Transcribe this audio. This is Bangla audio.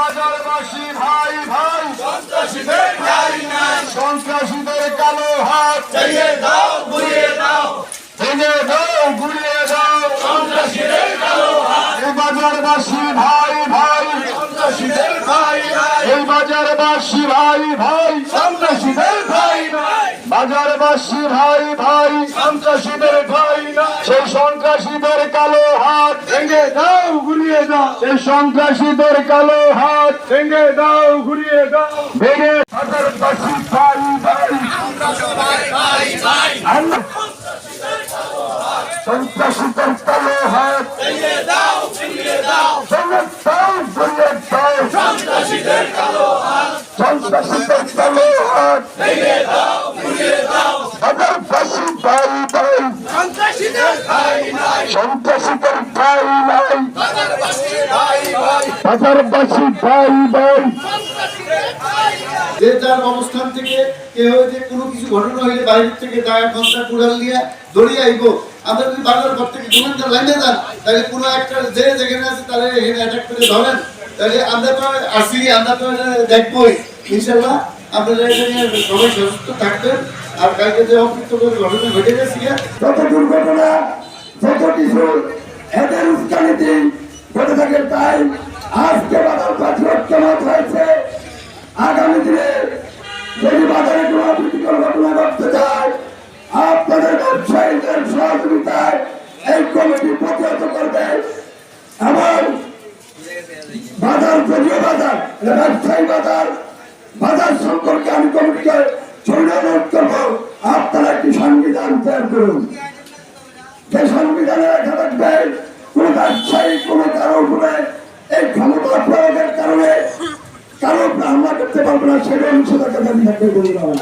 বাজারবাসী ভাই ভাই। সন্ত্রাসীদের ঠাই নাই সন্ত্রাসীদের কালো হাত। চাইয়ে দাও ঘুরিয়ে দাও। ভেঙে দাও ঘুরিয়ে দাও। সন্ত্রাসীদের কালো হাত। এই বাজারবাসী ভাই ভাই। সন্ত্রাসীদের ভাই নাই এই বাজারবাসী ভাই ভাই। সন্ত্রাসীদের ভাই নাই বাজারবাসী ভাই ভাই। সন্ত্রাসীদের সেই সন্ত্রাসীদের কালো হাত। ভেঙে দাও ঘুরিয়ে দাও। ভেঙে সন্ত্রাসীদের কালো হাত। ভেঙে দাও দাও সন্ত্রাসীদের কালো হাত। সন্ত্রাসীদের কালো হাত। ভেঙে দাও ঘুরিয়ে দাও বাজারবাসী ভাই ভাই। সন্ত্রাসীদের ভাই ভাই। ভাই ভাই। যে যার অবস্থান থেকে কেউ যে কোনো কিছু ঘটনা হইলে বাইরের থেকে কুড়াল দিয়ে দড়িয়ে আইব। আমরা যদি বাংলার থেকে লাইনে যান তাহলে কোনো একটা যে যেখানে আছে তাহলে এখানে অ্যাটাক করে ধরেন। তাহলে আমরা তো আসি আমরা তো দেখবোই। ইনশাল্লাহ আপনারা এখানে সবাই সুস্থ থাকবেন। আর কালকে যে অকৃতজ্ঞ ঘটনা ঘটে গেছে যত দুর্ঘটনা যত কিছু এদের উস্কানিতে আজকে বাজার পাঁচ ঐক্যমত হয়েছে? আগামী দিনে যদি বাজারে কোনো অপ্রীতিকর ঘটনা ঘটতে যায় আপনাদের ব্যবসায়ীদের সহযোগিতায় এই কমিটি প্রতিহত করবে এবং বাজার যদিও বাজার ব্যবসায়ী বাজার বাজার সম্পর্কে আমি কমিটিকে ছড়িয়ে অনুরোধ করব। আপনারা একটি সংবিধান তৈরি করুন। যে সংবিধানে লেখা থাকবে, কোন ব্যবসায়ী, কোন হামলা করতে পারব না সেটা নিষেধাজ্ঞা দাবি থাকতে বলে দেওয়া